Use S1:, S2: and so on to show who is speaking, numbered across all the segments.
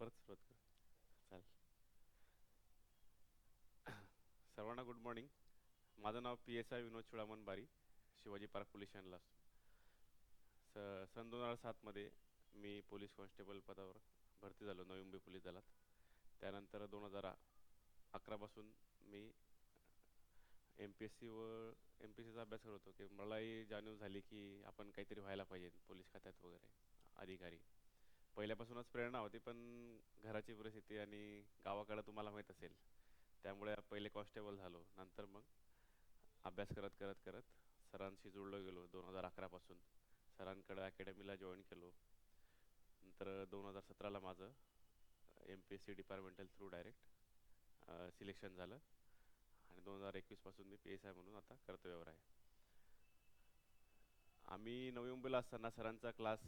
S1: परत सुरुवात कर. चालेल. सर्वांना गुड मॉर्निंग माझं नाव P S I Vinod Chudaman Bari Shivaji park police स्टेशनला असतो. स सन दोन हजार सातमध्ये मी पोलीस कॉन्स्टेबल पदावर भरती झालो नवी मुंबई पोलीस दलात. त्यानंतर दोन हजार अकरापासून मी एम पी एस सी व एम पी एस सीचा अभ्यास करत होतो की मलाही जाणीव झाली की आपण काहीतरी व्हायला पाहिजे पोलीस खात्यात वगैरे अधिकारी. पहिल्यापासूनच प्रेरणा होती पण घराची परिस्थिती आणि गावाकडं तुम्हाला माहीत असेल त्यामुळे पहिले कॉन्स्टेबल झालो. नंतर मग अभ्यास करत करत करत सरांशी जुळलो गेलो दोन हजार अकरापासून. सरांकडं अकॅडमीला जॉईन केलो. नंतर दोन हजार सतराला माझं M P S C departmental through direct selection झालं. आणि दोन हजार एकवीसपासून मी पी एस आय म्हणून आता कर्तव्यावर आहे. आम्ही नवी मुंबईला असताना सरांचा क्लास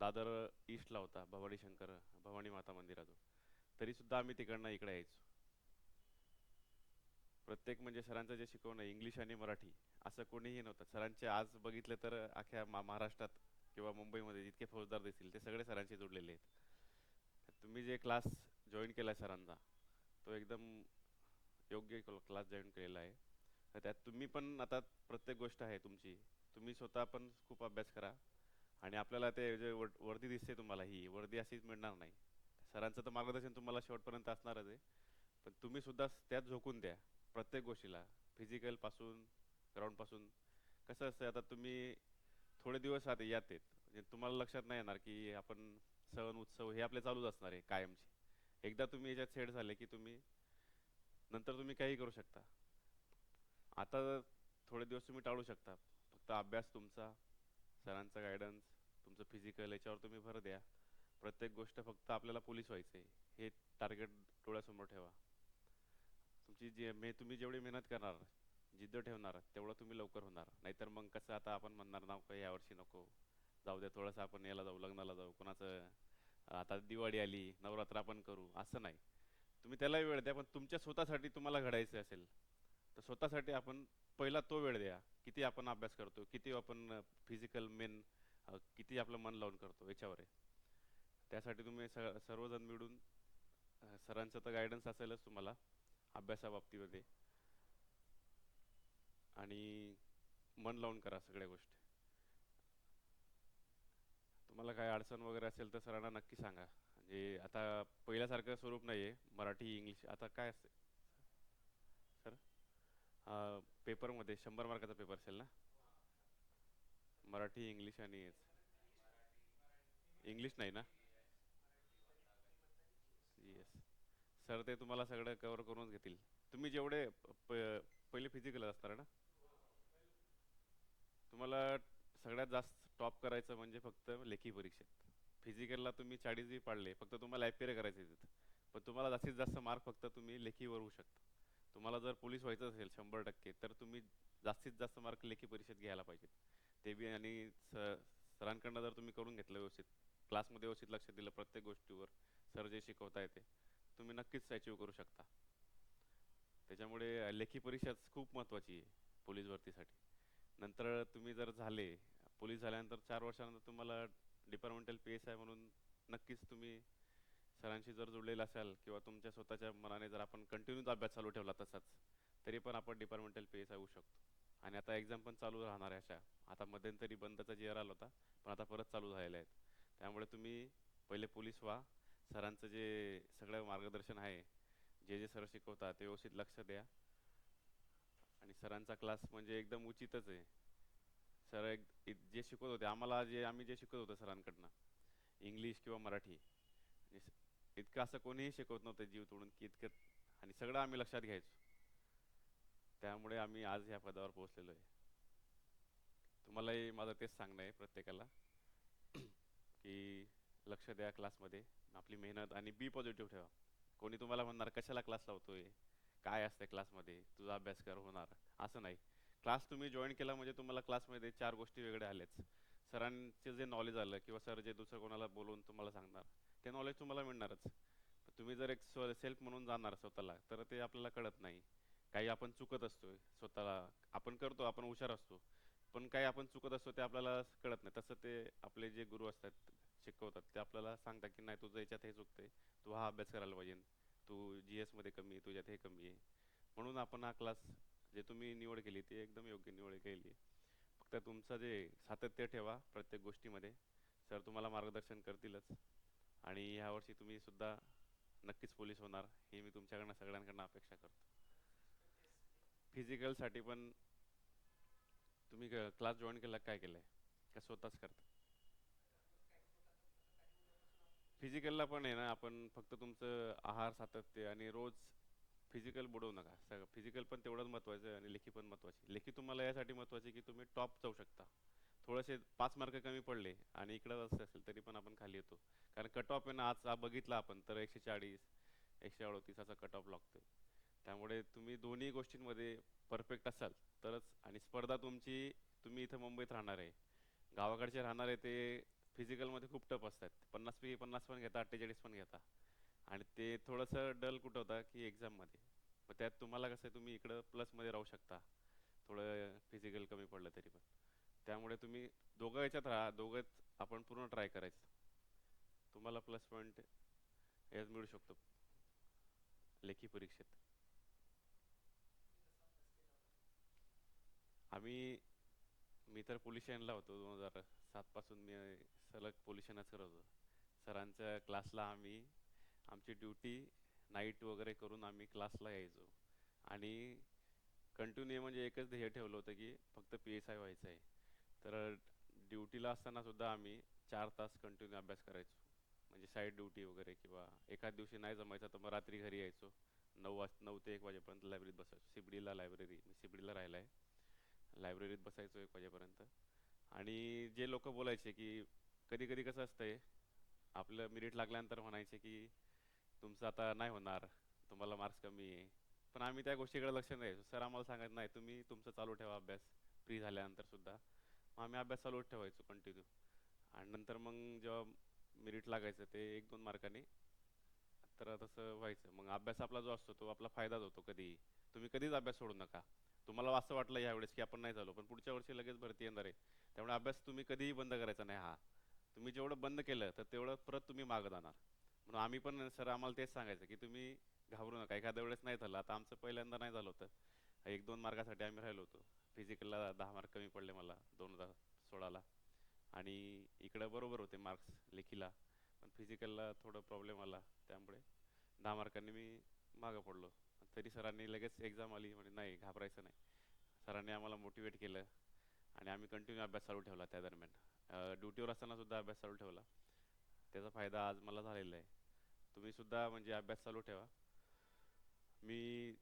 S1: दादर ईस्टला होता भवानी शंकर भवानी माता मंदिराजवळ तरीसुद्धा आम्ही तिकडनं इकडे यायचो. प्रत्येक म्हणजे सरांचं जे शिकवणं इंग्लिश आणि मराठी असं कोणीही नव्हतं. सरांचे आज बघितले तर अख्ख्या महाराष्ट्रात किंवा मुंबईमध्ये जितके फौजदार दिसतील ते सगळे सरांशी जोडलेले आहेत. तुम्ही जे क्लास जॉईन केला आहे सरांचा तो एकदम योग्य क्लास जॉईन केलेला आहे. तर त्यात तुम्ही पण आता प्रत्येक गोष्ट आहे तुमची. तुम्ही स्वतः पण खूप अभ्यास करा. आणि आपल्याला ते जे वर्दी दिसते तुम्हाला ही वर्दी अशीच मिळणार नाही. सरांचं तर मार्गदर्शन तुम्हाला शेवटपर्यंत असणारच आहे. पण तुम्ही सुद्धा त्यात झोकून द्या प्रत्येक गोष्टीला. फिजिकलपासून ग्राउंडपासून कसं असतं आता तुम्ही थोडे दिवस आधी यात येत म्हणजे तुम्हाला लक्षात नाही येणार की आपण सण उत्सव हे आपले चालूच असणार आहे कायमचे. एकदा तुम्ही याच्यात सेट झाले की तुम्ही नंतर तुम्ही काही करू शकता. आता थोडे दिवस तुम्ही टाळू शकता. फक्त अभ्यास तुमचा सरांचा गायडन्स तुमचं फिजिकल याच्यावर तुम्ही भर द्या. प्रत्येक गोष्ट फक्त आपल्याला पोलीस व्हायचं आहे हे टार्गेट डोळ्यासमोर ठेवा. तुमची जे मे तुम्ही जेवढी मेहनत करणार जिद्द ठेवणार तेवढं तुम्ही लवकर होणार. नाहीतर मग कसं आता आपण म्हणणार नको काही यावर्षी नको. जाऊ द्या थोडंसं आपण याला जाऊ लग्नाला जाऊ. कोणाचं आता दिवाळी आली नवरात्र आपण करू. असं नाही. तुम्ही त्यालाही वेळ द्या पण तुमच्या स्वतःसाठी तुम्हाला घडायचं असेल. तर स्वतःसाठी आपण पहिला तो वेळ द्या. किती आपण अभ्यास करतो किती आपण फिजिकल मेन किती आपलं मन लावून करतो याच्यावर आहे. त्यासाठी तुम्ही स सर्वजण मिळून सरांचं तर गायडन्स असेलच तुम्हाला अभ्यासाबाबतीमध्ये. आणि मन लावून करा सगळ्या गोष्टी. तुम्हाला काय अडचण वगैरे असेल तर सरांना नक्की सांगा. म्हणजे आता पहिल्यासारखं स्वरूप नाही आहे मराठी इंग्लिश आता काय असेल? पेपरमध्ये शंभर मार्काचा पेपर असेल ना? मराठी इंग्लिश आणि इंग्लिश नाही ना? येस सर ते तुम्हाला सगळं कवर करूनच घेतील. तुम्ही जेवढे प- पहिले फिजिकल असणार ना? तुम्हाला सगळ्यात जास्त टॉप करायचं म्हणजे फक्त लेखी परीक्षेत. फिजिकलला तुम्ही चाळीसही पाडले फक्त तुम्हाला ॲपियर करायचे तिथं पण तुम्हाला जास्तीत जास्त मार्क फक्त तुम्ही लेखीवर होऊ शकता. तुम्हाला जर पोलीस व्हायचं असेल शंभर टक्के तर तुम्ही जास्तीत जास्त मार्क लेखी परीक्षेत घ्यायला पाहिजेत. ते बी आणि स सरांकडनं जर तुम्ही करून घेतलं व्यवस्थित क्लासमध्ये व्यवस्थित लक्ष दिलं प्रत्येक गोष्टीवर सर जे शिकवता येते तुम्ही नक्कीच अचीव करू शकता. त्याच्यामुळे लेखी परीक्षाच खूप महत्त्वाची आहे पोलीस भरतीसाठी. नंतर तुम्ही जर झाले पोलीस झाल्यानंतर चार वर्षानंतर तुम्हाला डिपार्टमेंटल पी एस आय म्हणून नक्कीच तुम्ही सरांशी जर जुळलेला असाल किंवा तुमच्या स्वतःच्या मनाने जर आपण कंटिन्यूच अभ्यास चालू ठेवला तसाच तरी पण आपण डिपार्टमेंटल पेस होऊ शकतो. आणि आता एक्झाम पण चालू राहणार आहे अशा. आता मध्यंतरी बंदचा जे आला होता पण आता परत चालू झालेला आहेत. त्यामुळे तुम्ही पहिले पोलीस व्हा. सरांचं जे सगळं मार्गदर्शन आहे जे जे सर शिकवतात ते व्यवस्थित लक्ष द्या. आणि सरांचा क्लास म्हणजे एकदम उचितच आहे. सर एक जे शिकवत होते आम्हाला जे आम्ही जे शिकत होतो सरांकडनं इंग्लिश किंवा मराठी इतकं असं कोणीही शिकवत नव्हतं जीव तोडून की इतकं आणि सगळं आम्ही लक्षात घ्यायचो. त्यामुळे आम्ही आज ह्या पदावर पोहोचलेलो आहे. तुम्हालाही माझं तेच सांगणं आहे प्रत्येकाला की लक्ष द्या क्लासमध्ये. आपली मेहनत आणि बी पॉझिटिव्ह ठेवा. कोणी तुम्हाला म्हणणार कशाला क्लास लावतोय काय असते क्लासमध्ये? तुझा अभ्यास कर होणार. असं नाही. क्लास तुम्ही जॉईन केला म्हणजे तुम्हाला क्लासमध्ये चार गोष्टी वेगळ्या आल्याच. सरांचे जे नॉलेज आलं किंवा सर जे दुसरं कोणाला बोलवून तुम्हाला सांगणार ते नॉलेज तुम्हाला मिळणारच. तुम्ही जर एक स्व सेल्फ म्हणून जाणार स्वतःला तर ते आपल्याला कळत नाही. काही आपण चुकत असतो स्वतःला. आपण करतो आपण हुशार असतो. पण काही आपण चुकत असतो ते आपल्याला कळत नाही. तसं ते आपले जे गुरु असतात शिकवतात ते आपल्याला सांगतात की नाही तुझं याच्यात हे चुकते तू हा अभ्यास करायला पाहिजे. तू जी एसमध्ये कमी आहे तुझ्यात हे कमी आहे. म्हणून आपण हा क्लास जे तुम्ही निवड केली ती एकदम योग्य निवड केली. फक्त तुमचं जे सातत्य ठेवा प्रत्येक गोष्टीमध्ये. सर तुम्हाला मार्गदर्शन करतीलच. आणि ह्यावर्षी तुम्ही सुद्धा नक्कीच पोलीस होणार ही मी तुमच्याकडनं सगळ्यांकडनं अपेक्षा करतो. फिजिकलसाठी पण तुम्ही क्लास जॉईन केला काय केलंय? का स्वतःच करता? फिजिकलला पण आहे ना आपण फक्त तुमचं आहार सातत्य आणि रोज फिजिकल बुडवू नका. सगळं फिजिकल पण तेवढंच महत्त्वाचं आहे आणि लेखी पण महत्त्वाची लेखी तुम्हाला यासाठी महत्त्वाची की तुम्ही टॉप जाऊ शकता. थोडेसे पाच मार्क कमी पडले आणि इकडं असं असेल तरी पण आपण खाली येतो. कारण कट ऑफ आहे ना आज हा बघितला आपण तर एकशे चाळीस एकशे अडतीस असा कट ऑफ लागतोय. त्यामुळे तुम्ही दोन्ही गोष्टींमध्ये परफेक्ट असाल तरच आणि स्पर्धा तुमची तुम्ही इथं मुंबईत राहणार आहे. गावाकडचे राहणार आहे ते फिजिकलमध्ये खूप टफ असतात. पन्नास पैकी पन्नास पण घेता अठ्ठेचाळीस पण घेता. आणि ते थोडंसं डल कुठं होता की एक्झाममध्ये मग त्यात तुम्हाला कसं आहे तुम्ही इकडं प्लसमध्ये राहू शकता. थोडं फिजिकल कमी पडलं तरी पण. त्यामुळे तुम्ही दोघं याच्यात राहा. दोघंच आपण पूर्ण ट्राय करायचं. तुम्हाला प्लस पॉईंट यात मिळू शकतो. लेखी परीक्षेत. आम्ही मी तर पोलिशनला होतो दोन हजार सातपासून मी सलग पोलिशियनच करत होतो. सरांच्या क्लासला आम्ही आमची ड्युटी नाईट वगैरे करून आम्ही क्लासला यायचो. आणि कंटिन्यू म्हणजे एकच ध्येय ठेवलं होतं की फक्त पी एस आय व्हायचं आहे तर ड्युटीला असताना सुद्धा आम्ही चार तास कंटिन्यू अभ्यास करायचो. म्हणजे साईड ड्युटी वगैरे किंवा एखाद दिवशी नाही जमायचं तर मग रात्री घरी यायचो. नऊ वाज नऊ ते एक वाजेपर्यंत लायब्ररीत बसायचो. सिबडीला लायब्ररी मी सिबडीला राहिला आहे लायब्ररीत बसायचो एक वाजेपर्यंत. आणि जे लोक बोलायचे की कधी कधी कसं असतंय आपलं मिरिट लागल्यानंतर म्हणायचे की तुमचं आता नाही होणार. तुम्हाला मार्क्स कमी आहे. पण आम्ही त्या गोष्टीकडे लक्ष नाही द्यायचो. सर आम्हाला सांगत नाही तुम्ही तुमचं चालू ठेवा अभ्यास. फ्री झाल्यानंतर सुद्धा. आम्ही अभ्यास चालू ठेवायचो कंटिन्यू आणि नंतर मग जेव्हा मेरिट लागायचं ते एक दोन मार्काने तर तसं व्हायचं. मग अभ्यास आपला जो असतो तो आपला फायदाच होतो कधीही. तुम्ही कधीच अभ्यास सोडू नका. तुम्हाला असं वाटलं यावेळेस की आपण नाही झालो पण पुढच्या वर्षी लगेच भरती येणार आहे. त्यामुळे अभ्यास तुम्ही कधीही बंद करायचा नाही हा. तुम्ही जेवढं बंद केलं तर तेवढं परत तुम्ही मागं जाणार. म्हणून आम्ही पण सर आम्हाला तेच सांगायचं की तुम्ही घाबरू नका. एखाद्या वेळेस नाही झालं आता आमचं पहिल्यांदा नाही झालं होतं. एक दोन मार्गासाठी आम्ही राहिलो होतो. फिजिकलला दहा मार्क कमी पडले मला दोन हजार सोळाला आणि इकडं बरोबर होते मार्क्स लेखीला पण फिजिकलला थोडं प्रॉब्लेम आला त्यामुळे दहा मार्कांनी मी मागं पडलो. तरी सरांनी लगेच एक्झाम आली म्हणजे नाही घाबरायचं नाही. सरांनी आम्हाला मोटिवेट केलं आणि आम्ही कंटिन्यू अभ्यास चालू ठेवला त्या दरम्यान. ड्युटीवर असताना सुद्धा अभ्यास चालू ठेवला. त्याचा फायदा आज मला झालेला आहे. तुम्ही सुद्धा म्हणजे अभ्यास चालू ठेवा. मी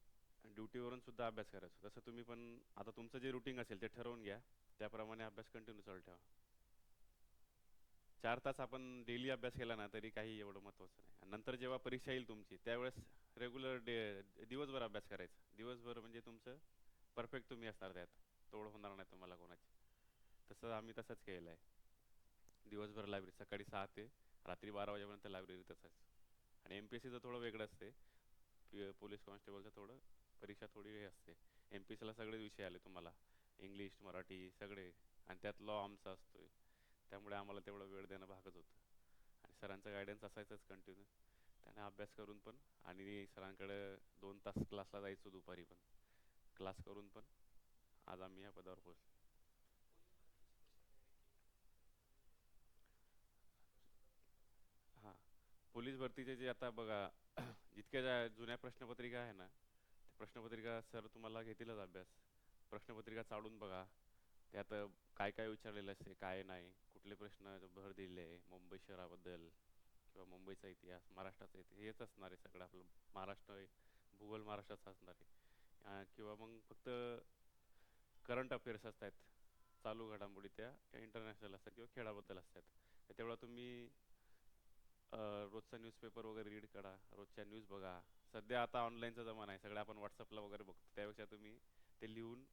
S1: ड्युटीवरून सुद्धा अभ्यास करायचो. तसं तुम्ही पण आता तुमचं जे रुटीन असेल ते ठरवून घ्या. त्याप्रमाणे अभ्यास कंटिन्यू चालू ठेवा. चार तास आपण डेली अभ्यास केला ना तरी काही एवढं महत्त्वाचं नाही. आणि नंतर जेव्हा परीक्षा येईल तुमची त्यावेळेस रेग्युलर डे दिवसभर अभ्यास करायचा. दिवसभर म्हणजे तुमचं परफेक्ट तुम्ही असणार त्यात. तोड होणार नाही तुम्हाला कोणाची. तसं आम्ही तसंच केलं आहे. दिवसभर लायब्ररी सकाळी सहा ते रात्री बारा वाजेपर्यंत लायब्ररी तसंच. आणि एम पी एस सीचं थोडं वेगळं असते. पोलीस कॉन्स्टेबलचं थोडं परीक्षा थोडी हे असते. एम पी सीला सगळेच विषय आले तुम्हाला. इंग्लिश मराठी सगळे. आणि त्यात लॉ आमचा असतोय. त्यामुळे आम्हाला तेवढा वेळ देणं भागच होतं. आणि सरांचं गायडन्स असायचंच कंटिन्यू त्याने अभ्यास करून पण आणि सरांकडे दोन तास क्लासला जायचो दुपारी पण. क्लास करून पण आज आम्ही या पदावर पोहोचलो. हां. पोलीस भरतीचे जे आता बघा जितक्या ज्या जुन्या प्रश्नपत्रिका आहे ना प्रश्नपत्रिका सर तुम्हाला घेतीलच अभ्यास. प्रश्नपत्रिका चाळून बघा. त्यात काय काय विचारलेलं असते काय नाही कुठले प्रश्न भर दिले आहे मुंबई शहराबद्दल किंवा मुंबईचा इतिहास महाराष्ट्राचा इतिहास हेच असणार आहे सगळं आपलं. महाराष्ट्र आहे भूगोल महाराष्ट्राचा असणार आहे. किंवा मग फक्त करंट अफेअर्स असतात चालू घडामोडी त्या इंटरनॅशनल असतात किंवा खेळाबद्दल असतात. तेवढा तुम्ही रोजचा न्यूजपेपर वगैरे रीड करा रोजच्या न्यूज बघा. सध्या आता ऑनलाईनचा जमाना आहे सगळं आपण व्हॉट्सअपला वगैरे बघतो. त्यापेक्षा तुम्ही ते लिहून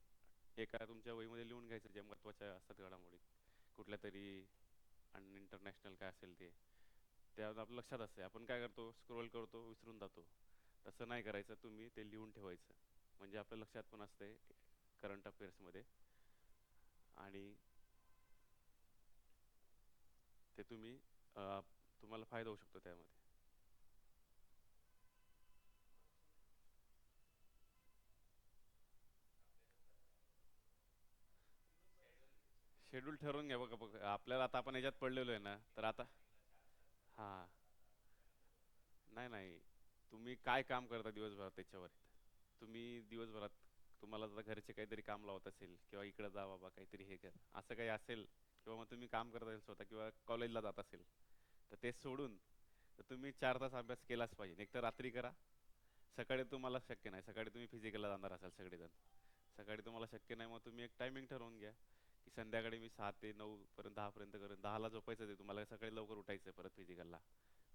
S1: एका तुमच्या वहीमध्ये लिहून घ्यायचं जे महत्त्वाच्या असतात घडामोडी. कुठल्या तरी आणि इंटरनॅशनल काय असेल ते. त्या आपलं लक्षात असते आपण काय करतो? स्क्रोल करतो विसरून जातो. तसं नाही करायचं. तुम्ही ते लिहून ठेवायचं. म्हणजे आपल्या लक्षात पण असते करंट अफेअर्समध्ये आणि ते तुम्ही तुम्हाला फायदा होऊ शकतो त्यामध्ये. शेड्यूल ठरवून घ्या बघा बघा. आपल्याला आता आपण याच्यात पडलेलो आहे ना तर आता हां. नाही नाही. तुम्ही काय काम करता दिवसभरात त्याच्यावर? तुम्ही दिवसभरात तुम्हाला जर घरचे काहीतरी काम लावत असेल किंवा इकडे जा बाबा काहीतरी हे कर असं काही असेल किंवा मग तुम्ही काम करत असेल स्वतः किंवा कॉलेजला जात असेल तर ते सोडून तर तुम्ही चार तास अभ्यास केलाच पाहिजे. एक तर रात्री करा. सकाळी तुम्हाला शक्य नाही. सकाळी तुम्ही फिजिकलला जाणार असाल सगळेजण. सकाळी तुम्हाला शक्य नाही मग तुम्ही एक टायमिंग ठरवून घ्या की संध्याकाळी मी सहा ते नऊ पर्यंत दहापर्यंत करेन. दहाला झोपायचं ते तुम्हाला. सकाळी लवकर उठायचं आहे परत फिजिकलला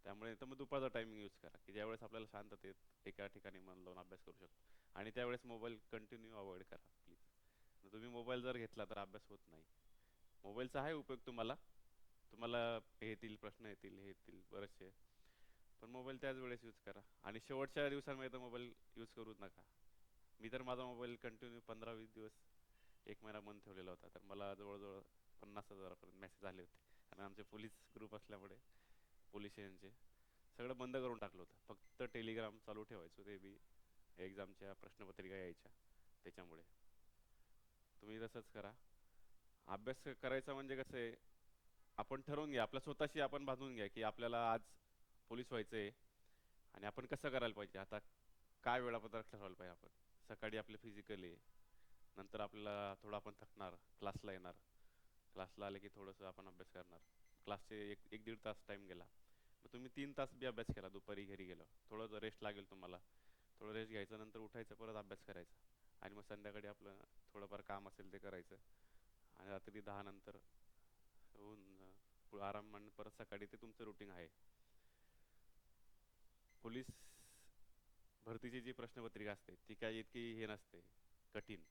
S1: त्यामुळे तर मग दुपारचा टायमिंग यूज करा की ज्यावेळेस आपल्याला शांततेत एका ठिकाणी मन लावून अभ्यास करू शकतो. आणि त्यावेळेस मोबाईल कंटिन्यू अवॉइड करा प्लीज तुम्ही मोबाईल जर घेतला तर अभ्यास होत नाही. मोबाईलचा आहे उपयोग तुम्हाला तुम्हाला हे येतील प्रश्न येतील हे येतील बरेचसे. पण मोबाईल त्याच वेळेस यूज करा. आणि शेवटच्या दिवसांमध्ये तर मोबाईल यूज करूच नका. मी तर माझा मोबाईल कंटिन्यू पंधरा वीस दिवस एक महिना बंद ठेवलेला होता. तर मला जवळजवळ पन्नास हजारापर्यंत मेसेज आले होते. आणि आमचे पोलीस ग्रुप असल्यामुळे पोलीस यांचे सगळं बंद करून टाकलं होतं. फक्त टेलिग्राम चालू ठेवायचो ते बी. एक्झामच्या प्रश्नपत्रिका यायच्या त्याच्यामुळे. तुम्ही तसंच करा. अभ्यास करायचा म्हणजे कसं आहे आपण ठरवून घ्या. आपल्या स्वतःशी आपण बांधून घ्या की आपल्याला आज पोलीस व्हायचं आहे आणि आपण कसं करायला पाहिजे? आता काय वेळापत्रक ठरवायला पाहिजे आपण? सकाळी आपले फिजिकल आहे. नंतर आपल्याला थोडं आपण थकणार. क्लासला येणार. क्लासला आले की थोडंसं आपण अभ्यास करणार. क्लासचे एक एक दीड तास टाईम गेला. मग तुम्ही तीन तास बी अभ्यास केला दुपारी घरी गेलो. थोडं रेस्ट लागेल तुम्हाला. थोडं रेस्ट घ्यायचं नंतर उठायचं परत अभ्यास करायचा. आणि मग संध्याकाळी आपलं थोडंफार काम असेल ते करायचं. आणि रात्री दहा नंतर होऊन आराम आणि परत सकाळी ते तुमचं रुटीन आहे. पोलीस भरतीची जी प्रश्नपत्रिका असते ती काय इतकी हे नसते कठीण.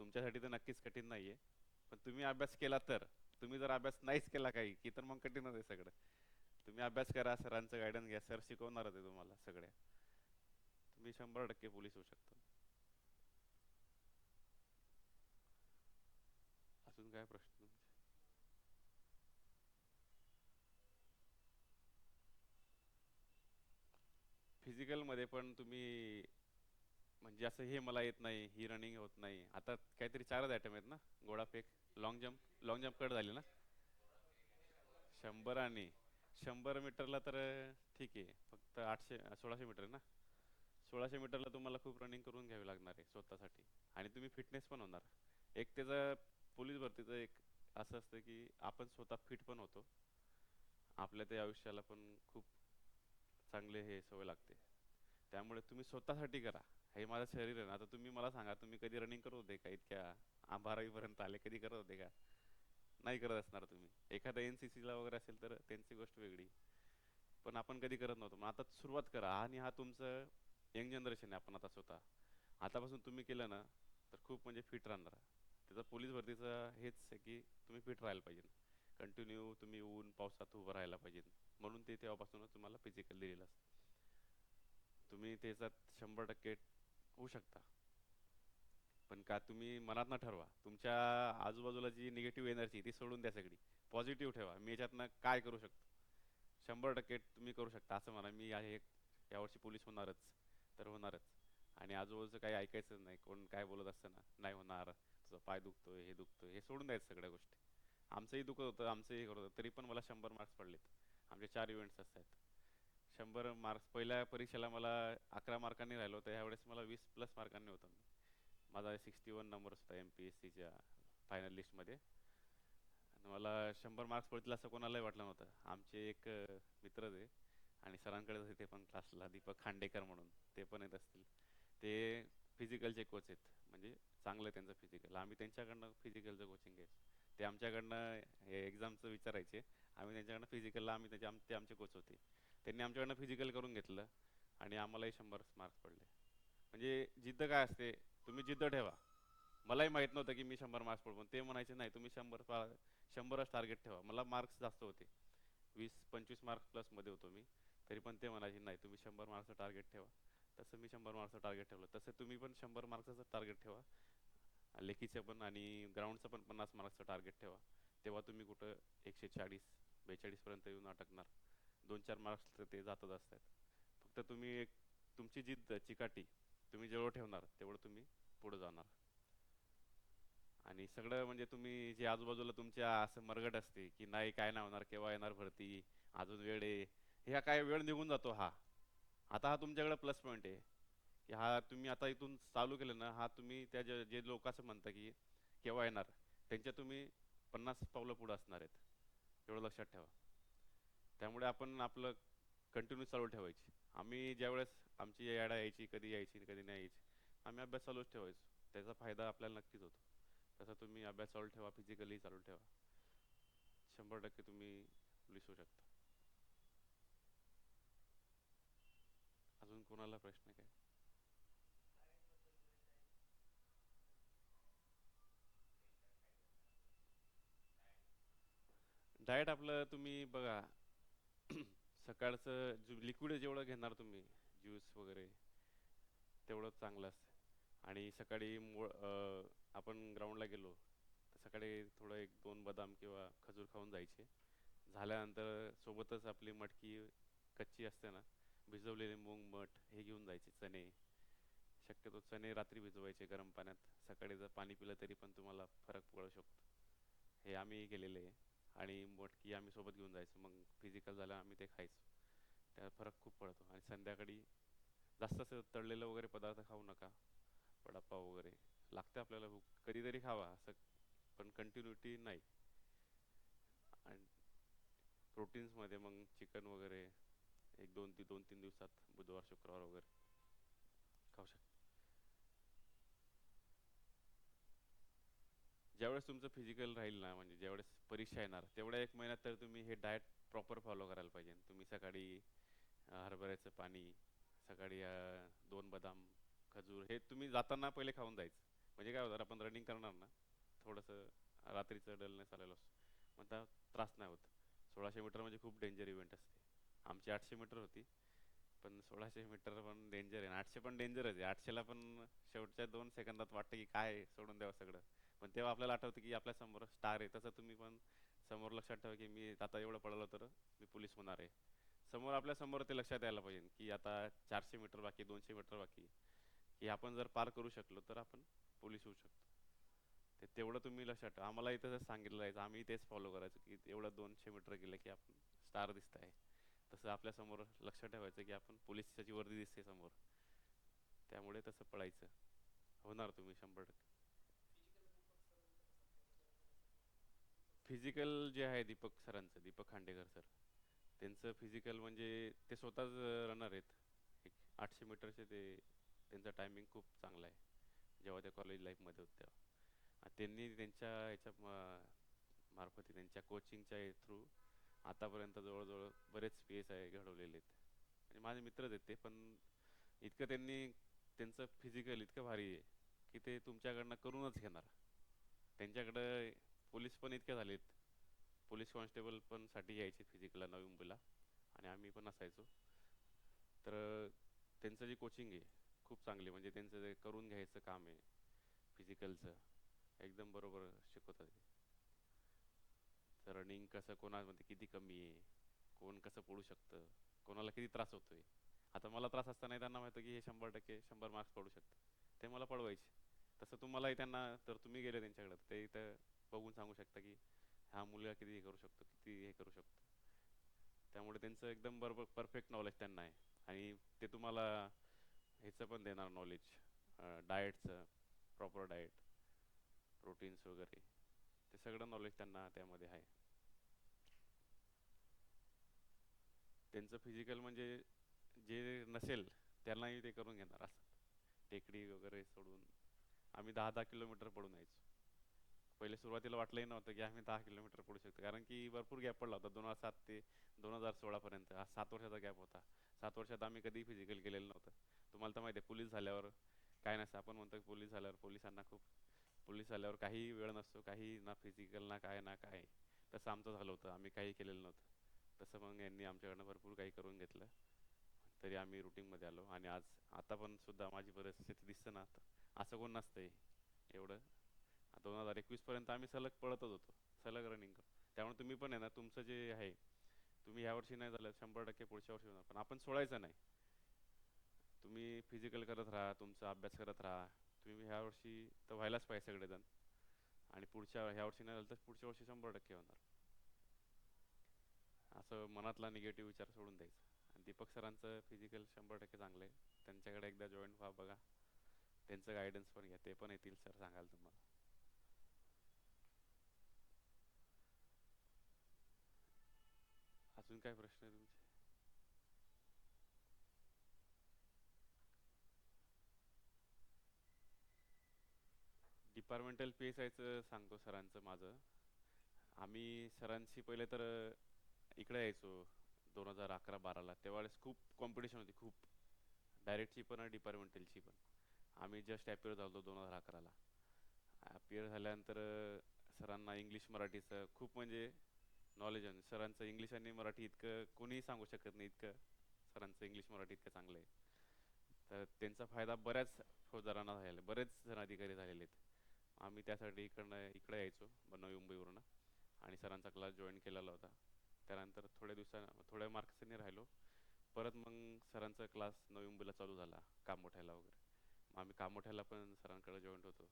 S1: तुमच्यासाठी तर नक्कीच कठीण नाहीये. पण तुम्ही अभ्यास केला तर तुम्ही जर अभ्यास नाहीच केला काही की तर मग कठीणच आहे सगळं. तुम्ही अभ्यास करा सरांचं गायडन्स घ्या सर शिकवणारच आहे तुम्हाला सगळ्या. तुम्ही शंभर टक्के पोलीस होऊ शकता. अजून काय प्रश्न? फिजिकलमध्ये मध्ये पण तुम्ही म्हणजे असं हे मला येत नाही ही रनिंग होत नाही. आता काहीतरी चारच आयटम आहेत ना? गोळा fake long jump long jump cut झाली ना? शंभर आणि शंभर मीटरला तर ठीक आहे. फक्त आठशे सोळाशे मीटर आहे ना? सोळाशे मीटरला तुम्हाला खूप रनिंग करून घ्यावी लागणार आहे स्वतःसाठी. आणि तुम्ही फिटनेस पण होणार. एक त्याचं पोलीस भरतीचं एक असं असतं की आपण स्वतः फिट पण होतो. आपल्या त्या आयुष्याला पण खूप चांगले हे सवय लागते. त्यामुळे तुम्ही स्वतःसाठी करा. हे माझं शरीर आहे ना आता तुम्ही मला सांगा तुम्ही कधी रनिंग करत होते का? इतक्या बारावीपर्यंत आले कधी करत होते का? नाही करत असणार तुम्ही. एखादा एन सी सीला वगैरे असेल तर त्यांची गोष्ट वेगळी. पण आपण कधी करत नव्हतो. मग आता सुरुवात करा. आणि हा तुमचं यंग जनरेशन आहे आपण आता स्वतः. आतापासून तुम्ही केलं ना तर खूप म्हणजे फिट राहणार. त्याचं पोलीस भरतीचं हेच आहे की तुम्ही फिट राहायला पाहिजे. कंटिन्यू तुम्ही ऊन पावसात उभं राहायला पाहिजे. म्हणून ते तेव्हापासूनच तुम्हाला फिजिकल दिलेलं असतं. तुम्ही त्याच्यात शंभर टक्के होऊ शकता. पण का तुम्ही मनात ना ठरवा. तुमच्या आजूबाजूला जी निगेटिव्ह एनर्जी ती सोडून द्या सगळी. पॉझिटिव्ह ठेवा. मी याच्यातनं काय करू शकतो? शंभर टक्के तुम्ही करू शकता. असं म्हणा मी आहे. यावर्षी पोलीस होणारच तर होणारच. आणि आजूबाजूचं काही ऐकायचंच नाही. कोण काय बोलत असतं ना नाही होणार. तुझा पाय दुखतोय हे दुखतोय. हे सोडून द्यायचं सगळ्या गोष्टी. आमचंही दुखत होतं आमचंही करत होतं. तरी पण मला शंभर मार्क्स पडलेत. आमचे चार इव्हेंट्स असतात. शंभर मार्क्स पहिल्या परीक्षेला मला अकरा मार्कांनी राहिलो होतं. ह्यावेळेस मला वीस प्लस मार्कांनी होतं. माझा सिक्स्टी वन नंबर होता एम पी एस सीच्या फायनल लिस्टमध्ये आणि मला शंभर मार्क्स पडतील असं कोणालाही वाटलं नव्हतं. आमचे एक मित्र ते आहे आणि सरांकडे होते ते पण क्लासला दीपक खांडेकर म्हणून. ते पण येत असतील. ते फिजिकलचे कोच आहेत. म्हणजे चांगलं आहे त्यांचं फिजिकल आम्ही त्यांच्याकडनं फिजिकलचं कोचिंग घ्यायचं ते आमच्याकडनं हे एक्झामचं विचारायचे. आम्ही त्यांच्याकडनं फिजिकलला आम्ही त्याचे आम ते आमचे कोच होते. त्यांनी आमच्याकडनं फिजिकल करून घेतलं आणि आम्हालाही शंभर मार्क्स पडले. म्हणजे जिद्द काय असते? तुम्ही जिद्द ठेवा. मलाही माहीत नव्हतं की मी शंभर मार्क्स पडू पण ते म्हणायचे नाही तुम्ही शंभर पा- शंभरच टार्गेट ठेवा. मला मार्क्स जास्त होते. वीस पंचवीस मार्क्स प्लसमध्ये होतो मी. तरी पण ते म्हणायचे नाही तुम्ही शंभर मार्क्सचं टार्गेट ठेवा. तसं मी शंभर मार्क्सचं टार्गेट ठेवलं. तसं तुम्ही पण शंभर मार्क्सचं टार्गेट ठेवा. लेखीचं पण आणि ग्राउंडचं पण पन्नास मार्क्सचं टार्गेट ठेवा. तेव्हा तुम्ही कुठं एकशे चाळीस बेचाळीसपर्यंत येऊन अटकणार. दोन चार मार्क्स ते जातच असतात. फक्त तुम्ही एक तुमची जिद्द चिकाटी तुम्ही जेवढं ठेवणार तेवढं तुम्ही पुढे जाणार. आणि सगळं म्हणजे तुम्ही जे आजूबाजूला तुमच्या असं मरगट असते की नाही काय नाही होणार केव्हा येणार भरती अजून वेळ आहे ह्या काय वेळ निघून जातो हा. आता हा तुमच्याकडे प्लस पॉईंट आहे. की हा तुम्ही आता इथून चालू केलं ना हा तुम्ही त्या जे जे लोक असं म्हणता की केव्हा येणार त्यांच्या तुम्ही पन्नास पावलं पुढं असणार आहेत. एवढं लक्षात ठेवा. त्यामुळे आपण आपलं कंटिन्यू चालू ठेवायची. आम्ही ज्यावेळेस आमची याडा यायची कधी यायची कधी नाही यायची आम्ही अभ्यास चालूच ठेवायचो. त्याचा फायदा आपल्याला नक्कीच होतो. तसा तुम्ही अभ्यास चालू ठेवा फिजिकली चालू ठेवा. शंभर टक्के तुम्ही लिसू होऊ शकता. अजून कोणाला प्रश्न काय? डाएट आपलं तुम्ही बघा सकाळचं जु लिक्विड जेवढं घेणार तुम्ही ज्यूस वगैरे तेवढं चांगलं असतं आणि सकाळी मो आपण ग्राउंडला गेलो तर सकाळी थोडं एक दोन बदाम किंवा खजूर खाऊन जायचे. झाल्यानंतर सोबतच आपली मटकी कच्ची असते ना भिजवलेले मूग मठ हे घेऊन जायचे चणे. शक्यतो चणे रात्री भिजवायचे गरम पाण्यात. सकाळी जर पाणी पिलं तरी पण तुम्हाला फरक पडू शकतो. हे आम्ही केलेले आहे. आणि मटकी आम्ही सोबत घेऊन जायचो. मग फिजिकल झालं आम्ही ते खायचो. त्या फरक खूप पडतो. आणि संध्याकाळी जास्त असं तळलेलं वगैरे पदार्थ खाऊ नका. वडापाव वगैरे. लागते आपल्याला भूक. कधीतरी खावा असं. पण कंटिन्युटी नाही. आणि प्रोटीन्समध्ये मग चिकन वगैरे एक दोन ती दोन तीन दिवसात बुधवार शुक्रवार वगैरे खाऊ शकता. ज्यावेळेस तुमचं फिजिकल राहील ना म्हणजे ज्यावेळेस परीक्षा येणार तेवढ्या एक महिन्यात तर तुम्ही हे डाएट प्रॉपर फॉलो करायला पाहिजे. तुम्ही सकाळी हरभऱ्याचं पाणी सकाळी दोन बदाम खजूर हे तुम्ही जाताना पहिले खाऊन जायचं. म्हणजे काय होतं आपण रनिंग करणार ना थोडंसं रात्रीचं डलनेस आलेलो असतो. मग त्या त्रास नाही होत. सोळाशे मीटर म्हणजे खूप डेंजर इव्हेंट असते. आमची आठशे मीटर होती पण सोळाशे मीटर पण डेंजर आहे. आठशे पण डेंजरच आहे. आठशेला पण शेवटच्या दोन सेकंदात वाटतं की काय सोडून द्यावं सगळं. पण तेव्हा आपल्याला आठवतं की आपल्यासमोर स्टार आहे. तसं तुम्ही पण समोर लक्षात ठेवा की मी आता एवढं पडलो तर मी पोलीस होणार आहे. समोर आपल्यासमोर ते लक्षात यायला पाहिजे की आता चारशे मीटर बाकी दोनशे मीटर बाकी. की आपण जर पार करू शकलो तर आपण पोलीस होऊ शकतो. ते तेवढं तुम्ही लक्षात ठेवा. आम्हाला इथं जर सांगितलं जायचं आम्ही तेच फॉलो करायचं की एवढं दोनशे मीटर गेलं की आपण स्टार दिसत आहे. तसं आपल्यासमोर लक्ष ठेवायचं की आपण पोलीसची वर्दी दिसते समोर. त्यामुळे तसं पळायचं. होणार तुम्ही शंभर टक्के. फिजिकल जे आहे दीपक सरांचं दीपक खांडेकर सर त्यांचं फिजिकल म्हणजे ते स्वतःच रनर आहेत. एक आठशे मीटरचे ते त्यांचा टायमिंग खूप चांगला आहे. जेव्हा ते कॉलेज लाईफमध्ये होते तेव्हा. त्यांनी त्यांच्या याच्या म- मार्फत त्यांच्या कोचिंगच्या थ्रू आतापर्यंत जवळजवळ बरेच पी एस आय घडवलेले आहेत. म्हणजे माझे मित्रच आहेत ते पण इतकं त्यांनी त्यांचं फिजिकल इतकं भारी आहे की ते तुमच्याकडनं करूनच घेणार. त्यांच्याकडं पोलीस पण इतके झालेत. पोलीस कॉन्स्टेबल पण साठी यायचे फिजिकला नवी मुंबईला. आणि आम्ही पण असायचो. तर त्यांचं जे कोचिंग आहे खूप चांगली. म्हणजे त्यांचं जे करून घ्यायचं काम आहे फिजिकलचं एकदम बरोबर शिकवतात तर रनिंग कसं कोणामध्ये किती कमी आहे कोण कसं पडू शकतं कोणाला किती त्रास होतोय. आता मला त्रास असताना त्यांना माहिती की हे शंभर टक्के शंभर मार्क्स पडू शकतं ते मला पडवायचे. तसं तुम्हालाही त्यांना तर तुम्ही गेले त्यांच्याकडे ते इथं बघून सांगू शकता की हा मुलगा किती हे करू शकतो किती हे करू शकतो. त्यामुळे त्यांचं एकदम बरोबर परफेक्ट नॉलेज त्यांना आहे. आणि ते तुम्हाला ह्याचं पण देणार नॉलेज डाएटचं प्रॉपर डाएट प्रोटीन्स वगैरे. ते सगळं नॉलेज त्यांना त्यामध्ये आहे. त्यांचं फिजिकल म्हणजे जे नसेल त्यांनाही ते करून घेणार असं टेकडी वगैरे सोडून. आम्ही दहा दहा किलोमीटर पडून यायचो. पहिले सुरुवातीला वाटलंही नव्हतं की आम्ही दहा किलोमीटर पडू शकतो. कारण की भरपूर गॅप पडला होता. दोन हजार सात ते दोन हजार सोळापर्यंत हा सात वर्षाचा गॅप होता. सात वर्षात आम्ही कधी फिजिकल केलेलं नव्हतं. तुम्हाला तर माहिती आहे पोलीस झाल्यावर काय नसतं. आपण म्हणतो की पोलीस झाल्यावर पोलिसांना खूप पोलीस झाल्यावर काही वेळ नसतो. काही ना फिजिकल ना काय ना काय. तसं आमचं झालं होतं. आम्ही काही केलेलं नव्हतं. तसं मग यांनी आमच्याकडनं भरपूर काही करून घेतलं. तरी आम्ही रुटीनमध्ये आलो. आणि आज आता पण सुद्धा माझी परिस्थिती दिसतं ना. असं कोण नसतंय. एवढं दोन हजार एकवीस पर्यंत आम्ही सलग पळतच होतो सलग रनिंग त्यामुळे तुम्ही पण आहे ना तुमचं जे आहे तुम्ही ह्या वर्षी नाही झालं शंभर टक्के पुढच्या वर्षी होणार. पण आपण सोडायचं नाही. तुम्ही फिजिकल करत राहा तुमचा अभ्यास करत राहा. तुम्ही ह्या वर्षी तर व्हायलाच पाहिजे सगळेजण. आणि पुढच्या ह्या वर्षी नाही झालं तर पुढच्या वर्षी शंभर टक्के होणार. असं मनातला निगेटिव्ह विचार सोडून द्यायचा. आणि दीपक सरांचं फिजिकल शंभर टक्के चांगलं आहे. त्यांच्याकडे एकदा जॉईन व्हा बघा. त्यांचं गायडन्स पण घ्या. ते पण येतील सर सांगाल तुम्हाला. अजून काय प्रश्न आहे तुमचे? डिपार्टमेंटल पी एस आयचं सांगतो सरांचं माझं. आम्ही सरांशी पहिले तर इकडे यायचो दोन हजार अकरा बाराला. त्यावेळेस खूप कॉम्पिटिशन होती खूप. डायरेक्टची पण आणि डिपार्टमेंटलची पण. आम्ही जस्ट ॲपियर झालो दोन हजार अकराला. ॲपियर झाल्यानंतर सरांना इंग्लिश मराठीचं खूप म्हणजे नॉलेज आहे. सरांचं इंग्लिश आणि मराठी इतकं कोणीही सांगू शकत नाही इतकं. सरांचं इंग्लिश मराठी इतकं चांगलं आहे. तर त्यांचा फायदा बऱ्याच फौजदारांना झालेला आहे. बरेच जण अधिकारी झालेले आहेत. आम्ही त्यासाठी इकडनं इकडे यायचो ब- नवी मुंबईवरून. आणि सरांचा क्लास जॉईन केलेला होता. त्यानंतर थोड्या दिवसा थोड्या मार्क्सने राहिलो. परत मग सरांचा क्लास नवी मुंबईला चालू झाला कामोठ्याला वगैरे. मग आम्ही कामोठ्याला पण सरांकडे जॉईन होतो.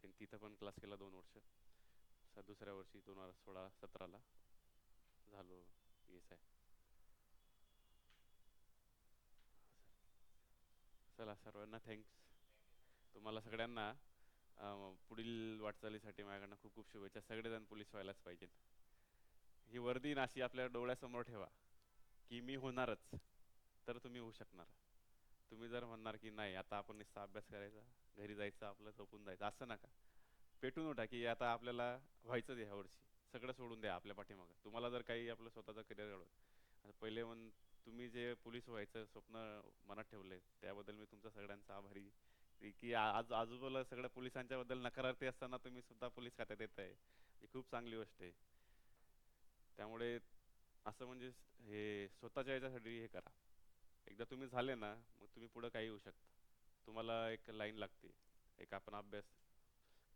S1: त्यांनी तिथं पण क्लास केला दोन वर्ष. स दुसऱ्या वर्षी दोन हजार सोळा सतराला झालो एस आय चला सर्वांना थँक्स तुम्हाला सगळ्यांना पुढील वाटचालीसाठी माझ्याकडनं खूप खूप शुभेच्छा. सगळेजण पोलीस व्हायलाच पाहिजेत. ही वर्दी नाशी आपल्या डोळ्यासमोर ठेवा. की मी होणारच तर तुम्ही होऊ शकणार. तुम्ही जर म्हणणार की नाही आता आपण नुसता अभ्यास करायचा घरी जायचं आपलं झोपून जायचं असं नका. पेटून उठा की आता आपल्याला व्हायचं ह्या वर्षी सगळं सोडून द्या आपल्या पाठीमागं. तुम्हाला जर काही आपलं स्वतःचं करिअर घडवत पहिले म्हण तुम्ही जे पोलीस व्हायचं स्वप्न मनात ठेवले त्याबद्दल मी तुमचा सगळ्यांचा आभारी की आज आजूबाजूला सगळ्या पोलिसांच्या बद्दल नकारार्थी असताना तुम्ही सुद्धा पोलीस खात्यात येत आहे. ही खूप चांगली गोष्ट आहे. त्यामुळे असं म्हणजे हे स्वतःच्या याच्यासाठी हे करा. एकदा तुम्ही झाले ना मग तुम्ही पुढं काही होऊ शकता. तुम्हाला एक लाईन लागते. एक आपण अभ्यास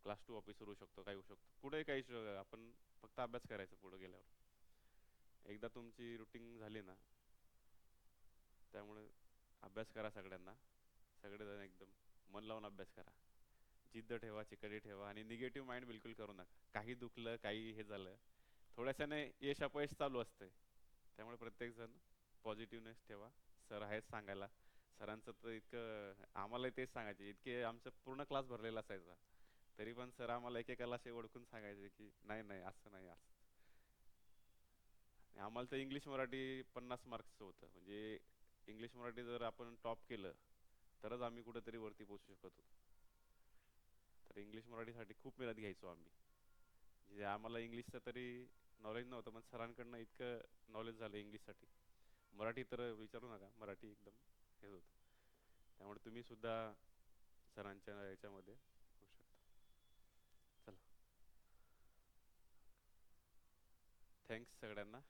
S1: क्लास टू ऑफिसर होऊ शकतो काही होऊ शकतो. पुढे काही आपण फक्त अभ्यास करायचा पुढे गेल्यावर. एकदा तुमची रुटीन झाली ना त्यामुळे अभ्यास करा सगळ्यांना. सगळेजण एकदम मन लावून अभ्यास करा. जिद्द ठेवा चिकडी ठेवा आणि निगेटिव्ह माइंड बिलकुल करू नका. काही दुखलं काही हे झालं थोड्याशाने यश अपयश चालू असते त्यामुळे प्रत्येकजण पॉझिटिव्हनेस ठेवा. सर आहेच सांगायला. सरांचं तर इतकं आम्हाला तेच सांगायचे. इतके आमचं पूर्ण क्लास भरलेला असायचा. तरी पण सर आम्हाला एकेकाला असे ओळखून सांगायचे की नाही नाही असं नाही असं. आम्हाला तर इंग्लिश मराठी पन्नास मार्क्सचं होतं. म्हणजे इंग्लिश मराठी जर आपण टॉप केलं तरच आम्ही कुठेतरी वरती पोहोचू शकत होतो. तर इंग्लिश मराठीसाठी खूप मेहनत घ्यायचो आम्ही. म्हणजे आम्हाला इंग्लिशचं तरी नॉलेज नव्हतं पण सरांकडनं इतकं नॉलेज झालं इंग्लिशसाठी. मराठी तर विचारू नका मराठी एकदम हेच होतं. त्यामुळे तुम्ही सुद्धा सरांच्या याच्यामध्ये fengsel denne.